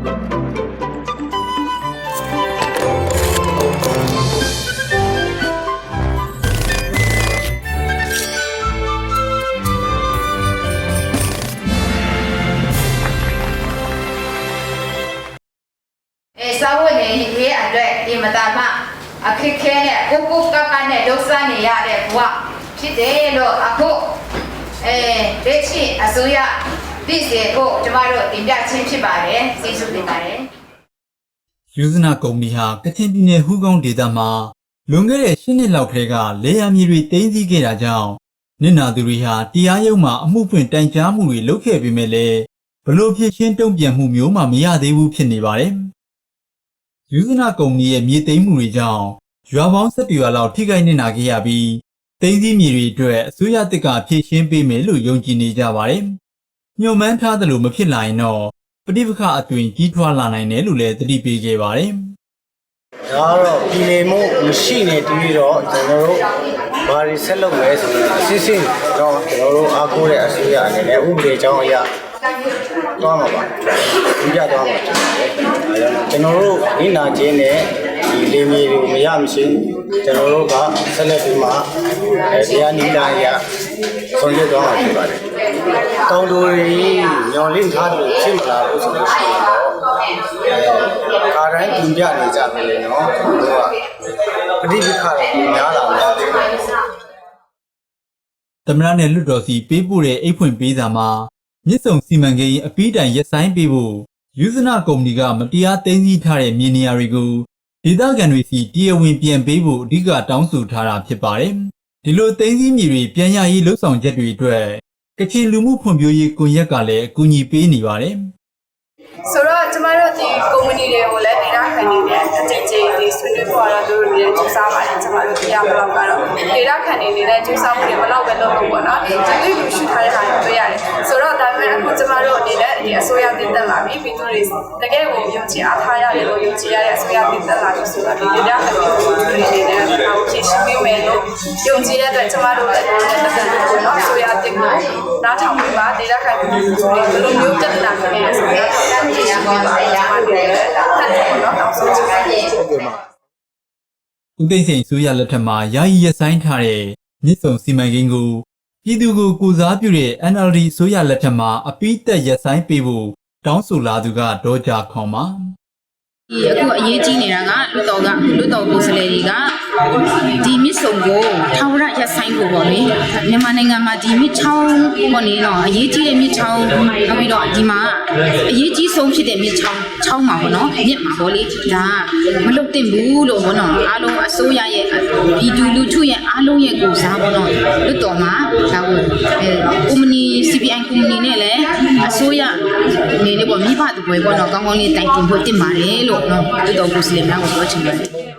အဲစာဝတ်နေရေးအတွက်ဒီမတာမအခက်ခဲနဲ့ကိုကိုကကနဲ့ဒုစရနေရတဲ့ဘဝဖြစ်တယ်လို့အခုအဲလက်ရှိအစိုးရ ပြည်စေကိုကျမတို့တင်ပြချင်းဖြစ်ပါတယ်ကျေးဇူးတင်ပါတယ်ယူဇနာကုမ္ပဏီဟာကချင်ပြည်နယ်ဟူးကောင်းဒေသမှာလွန်ခဲ့တဲ့၈နှစ်လောက်ထဲကလေယာမြေတွေတင်းစီခဲ့တာကြောင့်နစ်နာသူတွေဟာတရားရုံးမှာအမှုဖွင့်တိုင်ကြားမှုတွေလုပ်ခဲ့ပေမဲ့လည်းဘလို့ဖြစ်ရှင်းတုံ့ပြန်မှုမျိုးမှမရသေးဘူးဖြစ်နေပါတယ်။ယူဇနာကုမ္ပဏီရဲ့မြေသိမ်းမှုတွေကြောင့်ရွာပေါင်း၁၁ရွာလောက်ထိခိုက်နစ်နာခဲ့ရပြီးတင်းစီမြေတွေအတွက်အစိုးရတစ်ကဖြည့်ရှင်းပေးမယ်လို့ယုံကြည်နေကြပါတယ်။ ညှို့မှန်းထားသလိုမဖြစ်လာရင်တော့ပဋိပက္ခအသွင်ကြီးထွားလာနိုင်တယ်လို့လည်းသတိပေးခဲ့ပါတယ်။ဒါကတော့ပြည်လည်မှုမရှိနေတည်းတော့ကျွန်တော်တို့ဘာတွေဆက်လုပ်လဲဆိုတော့အစစ်စစ်တော့ကျွန်တော်တို့အားကိုးတဲ့အစိုးရအနေနဲ့ဥပဒေကြောင်းအရသွားမှာပါပြကြသွားမှာဖြစ်ပါတယ်အဲဒါကြောင့်ကျွန်တော်တို့ဒီနာချင်းနဲ့ဒီလေမြေတွေမရမရှိကျွန်တော်တို့ကဆက်လက်ပြီးမှအဲတရားနိလာရဆုံးဖြတ်သွားမှာဖြစ်ပါတယ် တောင်တူတွေညော်လင့်ထားတယ်ဖြစ်မလားလို့ဆိုလို့ရှိရင်တော့အဲကာတိုင်းပြင်ပြနေကြတယ်လေနော်သူကပဋိပက္ခတော့များလာတယ်သမရနဲ့လွတ်တော်စီပေးပို့တဲ့အိတ်ဖွင့်ပေးစာမှာမြစ်ဆုံစီမံကိန်းအပြီးတိုင်ရပ်ဆိုင်းပေးဖို့ယူဇနာကုမ္ပဏီကမတရားသိမ်းဆည်းထားတဲ့မြေနေရာတွေကိုဒေသခံတွေစီတရားဝင်ပြန်ပေးဖို့အဓိကတောင်းဆိုထားတာဖြစ်ပါတယ်။ဒီလိုသိမ်းဆည်းမြေတွေပြန်ရရေးလှုပ်ဆောင်ချက်တွေအတွက် ကချင်လူမှုဖွံ့ဖြိုးရေးကွန်ရက်ကလည်းအကူအညီပေးနေပါတယ်။ဆိုတော့ကျမတို့ဒီကုမ္ပဏီတွေကိုလည်းဒေတာခံနေတဲ့အကြိမ်ကြိမ်ဒီဆွေးနွေးပေါ်တော့တို့တွေလည်းစူးစမ်းပါတယ်ကျမတို့တရားမလို့ကတော့ဒေတာခံနေနေတဲ့စူးစမ်းမှုတွေမလောက်ပဲလုပ်လို့ပေါ့နော်ဒီလူလူရှိထားတဲ့ဟာတွေတွေ့ရတယ်ဆိုတော့ဒါပေမဲ့အခုကျမတို့အနေနဲ့ဒီအစိုးရတည်တက်လာပြီပြည်သူတွေတကယ်ကိုယုံကြည်အားထားရတယ်လို့ယုံကြည်ရတဲ့အစိုးရတည်တက်လာပြီဆိုတော့ဒီဒေတာခံနေသူတွေအနေနဲ့ဟိုဖြည့်ရှင်းပေးမ ယ်လို့ယုံကြည်ရတဲ့အတွက်ကျမတို့လည်းတက်တက်ပေါ့နော်အစိုးရတည်ကိုနားထောင်ပြီးပါဒေတာခံနေသူတွေဘယ်လိုမျိုးပြဿနာဖြစ်နေလဲဆိုတော့ဒီမှာပါရပါတယ်။တက်တယ်နော်နောက်ဆုံးချက်ဖြစ်ဦးသိန်းစိန်အစိုးရလက်ထက်မှာယာယီရပ်ဆိုင်းထားတဲ့မြစ်ဆုံစီမံကိန်းကိုပြည်သူကိုကိုစားပြုတဲ့ NLD အစိုးရလက်ထက်မှာအပိသက်ရပ်ဆိုင်းပေးဖို့တောင်းဆိုလာသူကဒေါ်ကြခေါင်ပါ ဒီအခုအရေးကြီးနေတာကလွတ်တော်ကလွတ်တော်ကိုယ်စားလှယ်တွေကဒီမြစ်ဆုံကိုထောင်ရရက်ဆိုင်ဖို့ပေါ့လေမြန်မာနိုင်ငံမှာဒီမြစ်ချောင်းပေါ့လေတော့အရေးကြီးတဲ့မြစ်ချောင်းနောက်ပြီးတော့ဒီမှာအရေးကြီးဆုံးဖြစ်တဲ့မြစ်ချောင်းချောင်းမှာပေါ့နော်မြစ်မှာပေါ့လေဒါမလုတ်တင်ဘူးလို့ပေါ့နော်အားလုံးအစိုးရရဲ့ပြည်သူလူထုရဲ့အားလုံးရဲ့ကိုစားပေါ့နော်လွတ်တော်မှာဒါကိုအဲကုမ္ပဏီ CPI ကုမ္ပဏီနဲ့လည်းအ စိုးရအနေနဲ့ပေါ့မိဘတပွဲပေါ့နော်ကောင်းကောင်းလေးတိုင်တင်ဖို့တင်ပါတယ်လို့နော်လွတ်တော်ကိုယ်စားလှယ်များကိုပြောချင်ပါတယ်